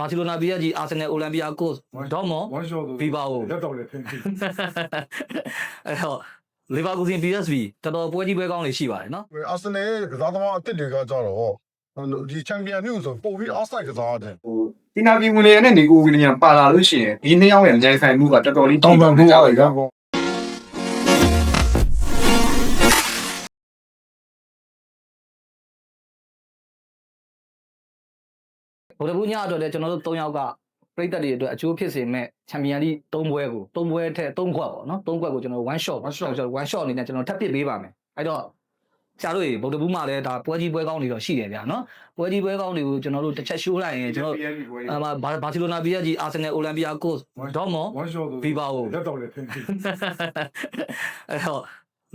ဘာစီလိုနာ PSG အာဆင်နယ်အိုလံပီယာကိုစ်ဒေါမောဝမ်းရှော့ဆိုဘီဘာကိုလက်တော့လည်းဖင်ဖင်အဲ့တော့လီဗာပူးဇင် PSV တော်တော်ပွဲကြီးပွဲကောင်းတွေရှိပါတယ်နော်အာဆင်နယ်ရဲ့ကစားသမားအစ်စ်တွေကကြတော့ဒီချန်ပီယံနျူဆိုပို့ပြီးအောက်ဆိုက်ကစားတယ်ဟိုဒီနာပြည်ဝင်လေနဲ့နေကိုဝီလီယံပါလာလို့ရှိရင်ဒီနှစ်ယောက်ရဲ့ကြိုင်ဆိုင်မှုကတော်တော်လေးတောင်းပန်မှုအားရကော ဗိုလ်တပူးညအတွက်လည်းကျွန်တော်တို့၃ယောက်ကပြည်သက်တွေအတွက်အကျိုးဖြစ်စေမဲ့ချန်ပီယံလိ၃ပွဲကို၃ပွဲထက်၃ခွက်ပေါ့နော်၃ခွက်ကိုကျွန်တော် one shot one shot one shot အနေနဲ့ကျွန်တော်ထပ်ပစ်ပေးပါမယ်အဲ့တော့ဆရာတို့ရေဗုဒ္ဓဘူးမှာလည်းဒါပွဲကြီးပွဲကောင်းတွေတော့ရှိတယ်ဗျာနော်ပွဲကြီးပွဲကောင်းတွေကိုကျွန်တော်တို့တစ်ချက်ရှိုးလိုက်ရင်ကျွန်တော်အမဘာစီလိုနာ PSG အာဆင်နယ်အိုလံပီယာကိုစ်ဒေါမောဝမ်းရှော့ဆိုဘီဘာကိုလက်တော့လည်းဖင်ဖင်အဲ့တော့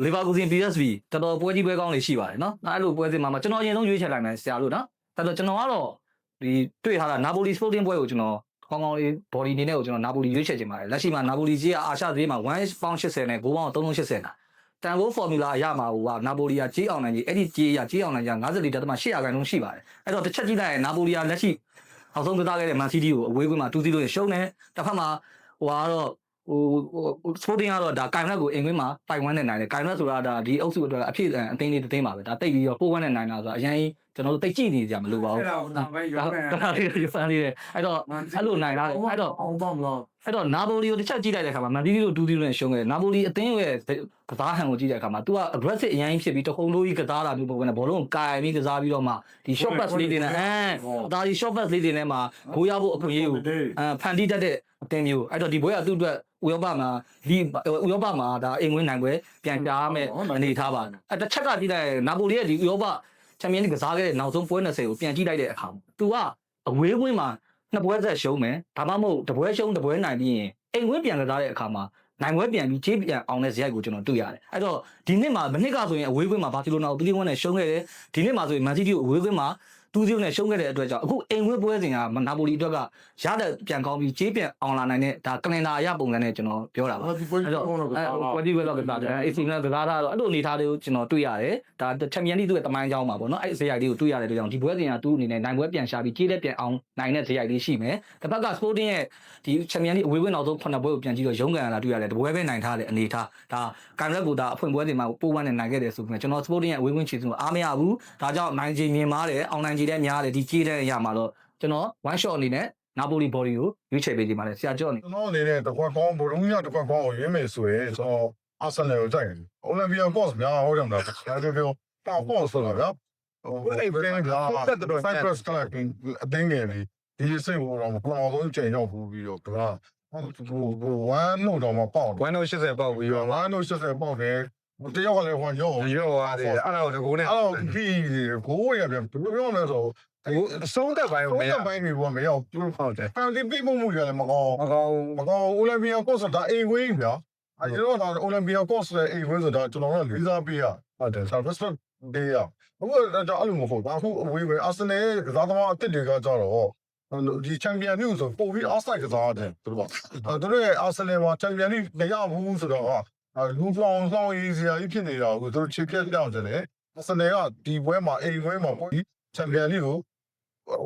လီဗာပူးဇင် PSV တော်တော်ပွဲကြီးပွဲကောင်းတွေရှိပါတယ်နော်အဲ့လိုပွဲစဉ်မှာမှကျွန်တော်အရင်ဆုံးရွေးချယ်လိုက်မယ်ဆရာတို့နော်အဲ့တော့ကျွန်တော်ကတော့ ဒီတွေ့ထားတာနာပိုလီစပိုတင်ပွဲကိုကျွန်တော်ကောင်းကောင်းလေး body အနေနဲ့ကိုကျွန်တော်နာပိုလီရွေးချယ်ချင်ပါတယ်လက်ရှိမှာနာပိုလီကြီးကအာရှဈေးမှာ1ပေါင်80နဲ့9ပေါင်380တာတန်ဖိုး formula အရမှာဟိုကနာပိုလီကကြီးအောင်နိုင်ကြီးအဲ့ဒီကြီးရကြီးအောင်နိုင်ကြီး54တက်တမ8ရာခိုင်နှုန်းရှိပါတယ်အဲ့တော့တစ်ချက်ကြည့်လိုက်ရင်နာပိုလီကလက်ရှိအောင်ဆုံးကစားခဲ့တဲ့ Man City ကိုအဝေးကွင်းမှာ2-0နဲ့ရှုံးတယ်တစ်ဖက်မှာဟိုကတော့ ဟိုဟို sporting ကတော့ဒါကင်ရက်ကိုအင်ကွင်းမှာတိုင်ဝမ်နဲ့နိုင်တယ်ကင်ရက်ဆိုတာဒါဒီအုပ်စုအတွက်အဖြစ်အသိန်းလေးတစ်သိန်းပါပဲဒါတိတ်ပြီးတော့ပိုးဝမ်နဲ့နိုင်တာဆိုတာအရင်ကျွန်တော်တို့တိတ်ကြည့်နေကြမလို့ပါဘူးအဲ့ဒါကိုပဲရွေးပန်ဒါလေးရဖန်လေးတယ်အဲ့တော့အဲ့လိုနိုင်တာလေအဲ့တော့အောင်ပါမလား အဲ့တော့နာပိုလီကိုတစ်ချက်ကြည့်လိုက်တဲ့အခါမှာမန်တီးတီတို့ဒူးတီတို့နဲ့ရှုံးခဲ့တယ်နာပိုလီအသင်းရဲ့ကစားဟန်ကိုကြည့်တဲ့အခါမှာ तू က aggressive အရင်ဖြစ်ပြီးတခုံလို့ကြီးကစားတာမျိုးပုံနဲ့ဘောလုံးကိုကာယပြီးကစားပြီးတော့မှဒီ short pass လေးတွေနဲ့အဲဒါဒီ short pass လေးတွေနဲ့မှဂိုးရဖို့အခွင့်အရေးကိုအဲဖန်တီးတတ်တဲ့အသင်းမျိုးအဲ့တော့ဒီဘွဲကသူ့အတွက်ဥရောပမှာဒီဥရောပမှာဒါအိမ်ဝင်နိုင်ပွဲပြန်ပြားမဲ့အနေထားပါအဲ့တစ်ချက်ကကြည့်လိုက်နာပိုလီရဲ့ဒီဥရောပချန်ပီယံလိကစားခဲ့တဲ့နောက်ဆုံးပွဲ20ကိုပြန်ကြည့်လိုက်တဲ့အခါမှာ तू ကအဝေးဝင်းမှာ နှစ်ပွဲဆက်ရှုံးမယ်ဒါမှမဟုတ်တပွဲရှုံးတပွဲနိုင်ပြီးရင်အိမ်ဝင်းပြန်ကစားတဲ့အခါမှာနိုင်ပွဲပြန်ပြီးခြေပြန်အောင်တဲ့ဇယိုက်ကိုကျွန်တော်တွေ့ရတယ်အဲ့တော့ဒီနှစ်မှာမနှစ်ကဆိုရင်အဝေးဝင်းမှာဘာစီလိုနာကို3-1နဲ့ရှုံးခဲ့တယ်ဒီနှစ်မှာဆိုရင်မန်စီးတီးကိုအဝေးဝင်းမှာ 2-0နဲ့ရှုံးခဲ့တဲ့အတွက်ကြောင့်အခုအိမ်ဝင်းပွဲစဉ်ကနာပိုလီအတွက်ကရတဲ့ပြန်ကောင်းပြီးခြေပြန်အောင်လာနိုင်တဲ့ဒါကလင်ဒါအရပုံစံနဲ့ကျွန်တော်ပြောတာပါဒီပွဲအဲ့တော့ကောင်းတော့ကစားအဲကွက်တီဝဲတော့ကစားတယ်အေးစီနဲ့ကစားတာတော့အဲ့လိုအနေထားလေးကိုကျွန်တော်တွေ့ရတယ်ဒါချန်ပီယံလိသူ့ရဲ့တမိုင်းကြောင်းမှာပေါ့နော်အဲ့ဇေယိုက်လေးကိုတွေ့ရတဲ့အတွက်ကြောင့်ဒီပွဲစဉ်ကသူ့အနေနဲ့နိုင်ပွဲပြန်ရှာပြီးကြေးလက်ပြန်အောင်နိုင်တဲ့ဇေယိုက်လေးရှိမယ်တစ်ဖက်က Sporting ရဲ့ဒီချန်ပီယံလိအဝေးဝင်းနောက်ဆုံးခုနှစ်ပွဲကိုပြန်ကြည့်တော့ရုံးကန်လာတွေ့ရတယ်တပွဲပဲနိုင်ထားတဲ့အနေထားဒါကန်ရက်ကိုဒါအဖွင့်ပွဲစဉ်မှာပိုးဝမ်းနဲ့နိုင်ခဲ့တယ်ဆိုပြီးကျွန်တော် Sporting ရဲ့အဝေးဝင်းချီစုကိုအားမရဘူးဒါကြောင့်နိုင်ချီမြင်မားတယ်အောင်နိုင်ချီလည်းများတယ်ဒီကြေးတဲ့ရမှာတော့ကျွန်တော် one shot အနေနဲ့နာပိုလီဘော်ဒီကိုရွေးချယ်ပေးဒီမှာလဲဆရာကျော်အနေကျွန်တော်အနေနဲ့တစ်ခွက်ကောင်းဘုံလုံးရတစ်ခွက်ကောင်းကိုရွေးမယ်ဆိုရင်ကျွန်တော်အာဆင်နယ်ကိုကြိုက်တယ်အိုလံပီယာကော့စ်များဟုတ်တယ်မလားဒါပြောပြောတောက်ကော့ဆိုတာဗျာဟိုအဲ့ဘယ်နဲ့ကြာဆက်တော့ Cyprus collecting အတင်းငယ်လေးဒီစိတ်ဟိုတော့ဘယ်လိုဆုံးချိန်ရောက်ဘူးပြီးတော့ကလာဟိုဟိုဝမ်းလို့တော့မပေါက်ဝမ်းတော့80ပေါက်ပြီးပြီးတော့တော့ဝမ်းလို့ဆက်ဆက်ပေါက်တယ် တယောက်ကလည်းဟိုရောရောသွားတယ်အဲ့ဒါကိုတကူနဲ့အဲ့တော့ဒီကိုရပြန်ဘယ်လိုပြောမလဲဆိုဟိုအဆုံးသက်ပိုင်းကိုဘမယ်ရရပိုင်းတွေဘောမရောက်ဟုတ်တယ်ဖန်တီးပြမှုမှုရတယ်မကောင်းမကောင်းမကောအိုလံပီယာကော့စ်ဒါအိမ်ဝင်းဗျာအဲကျွန်တော်ကအိုလံပီယာကော့စ်ရဲ့အိမ်ဝင်းဆိုတာကျွန်တော်ကလေးစားပေးရဟုတ်တယ်ဆာ respect ပေးရအခုတော့အဲ့လိုမဟုတ်ဘူးအခုအဝေးပဲအာဆင်နယ်ရဲ့ကစားသမားအစ်စ်တွေကကြတော့ဒီချန်ပီယံနျူဆိုပို့ပြီး outside ကစားတယ်သူတို့ကအဲသူတို့ရဲ့အာဆင်နယ်မှာချန်ပီယံနျူမရဘူးဆိုတော့ အဲလူဖောင်းဖောင်းရေးစရာကြီးဖြစ်နေတာကိုသူတို့ချစ်ပြတ်ပြောင်းတယ်လေအာဆင်နယ်ကဒီပွဲမှာအိမ်ဝင်းမှာပို့ပြီးချန်ပီယံနျူကို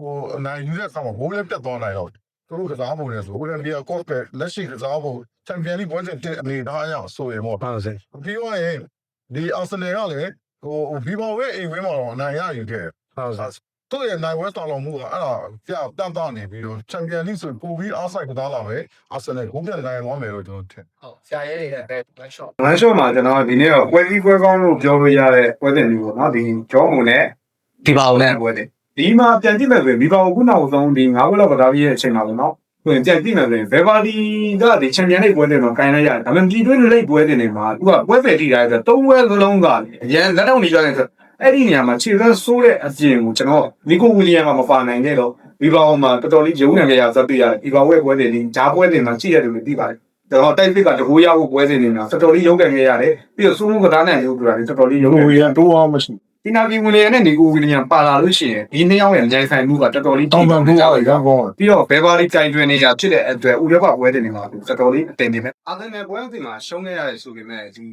ဟိုအနိုင်ယူတဲ့အခါမှာဘိုးလည်းပြတ်သွားနိုင်တော့သူတို့ကစားပုံနဲ့ဆိုအိုလံပီယာကော့ပဲလက်ရှိကစားပုံချန်ပီယံလိပွဲစဉ်တဲ့အနေထားအရဆိုရင်ပေါ့ဟုတ်စေပြီးတော့ရင်ဒီအာဆင်နယ်ကလည်းဟိုဘီဘောဝဲအိမ်ဝင်းမှာတော့အနိုင်ရယူခဲ့ဟုတ်စေ သူ့ရဲ့နိုင်ဝဲတော်တော်မှုကအဲ့ဒါပြတန်တနေပြီးတော့ချန်ပီယံလိဆိုပိုပြီးအားဆိုင်ကစားလာပဲအာဆင်နယ်ဂုဏ်ပြနိုင်သွားမယ်လို့ကျွန်တော်ထင်ဟုတ်ဆရာရဲနေတဲ့ one shot ဝမ်းရှော့မှာကျွန်တော်ဒီနေ့တော့ပွဲကြီးပွဲကောင်းလို့ပြောလို့ရတဲ့ပွဲတင်မျိုးပေါ့နော်ဒီဂျောမုန်နဲ့ဒီပါအောင်နဲ့ပွဲတင်ဒီမှာပြန်ကြည့်မယ်ဆိုရင်ဒီပါခုနောက်ဆုံးဒီ9ပွဲလောက်ကစားပြီးရဲ့အချိန်မှာပေါ့နော်ဆိုရင်ပြန်ကြည့်မယ်ဆိုရင်ဘယ်ပါဒီကဒီချန်ပီယံလိပွဲတင်တော့ကန်လိုက်ရတယ်ဒါပေမဲ့ဒီတွင်းလိပွဲတင်နေမှာသူကပွဲပယ်ထိတာဆိုတော့၃ပွဲစလုံးကအရန်လက်တော့နေကြတယ်ဆို အဲ့ဒီနေရာမှာခြေသက်ဆိုးတဲ့အပြင်ကိုကျွန်တော်နီကိုဝီလီယံကမပါနိုင်ခဲ့တော့ဒီပါမှာတော်တော်လေးရုံးနေကြရဆိုတွေ့ရတယ်ဒီပါဝဲပွဲတင်ဒီဂျားပွဲတင်မှာကြည့်ရတယ်လို့သိပါတယ်တော့တိုက်ပစ်ကတကူရဖို့ပွဲစဉ်နေတာတော်တော်လေးရုန်းကန်ခဲ့ရတယ်ပြီးတော့စိုးမှုကစားနိုင်ရုပ်ဆိုတာတော်တော်လေးရုန်းကန်ရန်တိုးအောင်မရှိဒီနာပြည်ဝင်လေနဲ့နေကိုဝီလီယံပါလာလို့ရှိရင်ဒီနှစ်ယောက်ရဲ့ကြိုင်ဆိုင်မှုကတော်တော်လေးတောင်းပန်မှုအားရကောင်းပြီးတော့ဘယ်ပါလေးကြိုင်တွင်နေကြဖြစ်တဲ့အတွက်ဥရောပပွဲတင်နေမှာတော်တော်လေးအတင်နေပဲအာသင်နယ်ပွဲတင်မှာရှုံးခဲ့ရတယ်ဆိုပေမဲ့ဒီ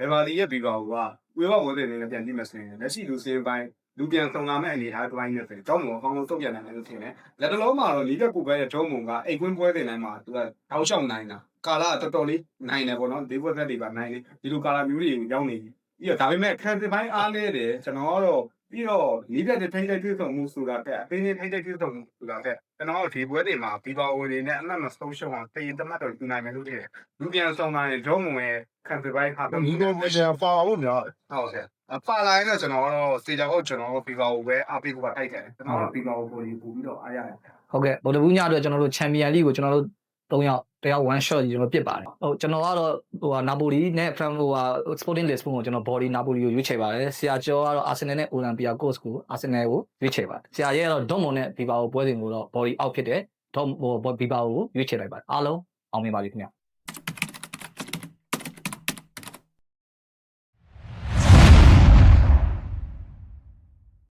ဘယ်ပါလီရဲ့ဘီပါကဥရောပပွဲတင်နေနဲ့ပြန်ကြည့်မယ်ဆိုရင်လက်ရှိလူစင်းပိုင်းလူပြန်ဆောင်လာမဲ့အနေအားတစ်ပိုင်းနဲ့ဆိုရင်ကျောင်းမအကောင်းဆုံးတုံ့ပြန်နိုင်တယ်လို့ထင်တယ်လက်တလုံးမှာတော့လီဗာပူးပဲရဲ့ဂျုံးမုံကအိမ်ကွင်းပွဲတင်တိုင်းမှာသူကတောက်လျှောက်နိုင်တာကာလာတော်တော်လေးနိုင်တယ်ပေါ့နော်ဒီဘက်သက်တွေပါနိုင်တယ်ဒီလိုကာလာမျိုးတွေရောက်နေပြီပြီးတော့ဒါပေမဲ့ခံစစ်ပိုင်းအားလဲတယ်ကျွန်တော်ကတော့ ပြီးတော့လီဗာတဲ့ထိတ်တဲ့တွေ့ဆုံမှုဆိုတာကအပင်းနဲ့ထိတ်တဲ့တွေ့ဆုံမှုဆိုတာကကျွန်တော်တို့ဒီပွဲတွေမှာဘီဘာဝတွေနဲ့အမှတ်မဆုံးရှုံးအောင်တည်တမတ်တော့ယူနိုင်မယ်လို့ထင်တယ်လူပြန်ဆောင်လာရင်ဂျုံးမုံရဲ့ခံစစ်ပိုင်းဟာဒီလိုမျိုးရှင်ပါလို့များဟုတ်ကဲ့အပါလိုင်းတော့ကျွန်တော်ကတော့စေချာဟုတ်ကျွန်တော်တို့ FIFA ကိုပဲအားပေးဖို့ပါတိုက်တယ်ကျွန်တော်တို့ FIFA ကိုပို့ပြီးပို့ပြီးတော့အားရတယ်ဟုတ်ကဲ့ဗိုလ်တဘူးညအတွက်ကျွန်တော်တို့ချန်ပီယံလိကိုကျွန်တော်တို့၃ယောက် တယောက် one shot ကြီးကျွန်တော်ပြစ်ပါတယ်ဟုတ်ကျွန်တော်ကတော့ဟိုဟာနာပိုလီနဲ့ဖရမ်ဟိုဟာ Sporting Lisbon ကိုကျွန်တော် body နာပိုလီကိုရွေးချယ်ပါတယ်ဆရာကျော်ကတော့ Arsenal နဲ့ Olympiacos ကို Arsenal ကိုရွေးချယ်ပါတယ်ဆရာရဲ့ကတော့ Dortmund နဲ့ Viva ကိုပွဲစဉ်ကိုတော့ body out ဖြစ်တယ် Dortmund ဟို Viva ကိုရွေးချယ်လိုက်ပါတယ်အားလုံးအောင်မြင်ပါပြီခင်ဗျ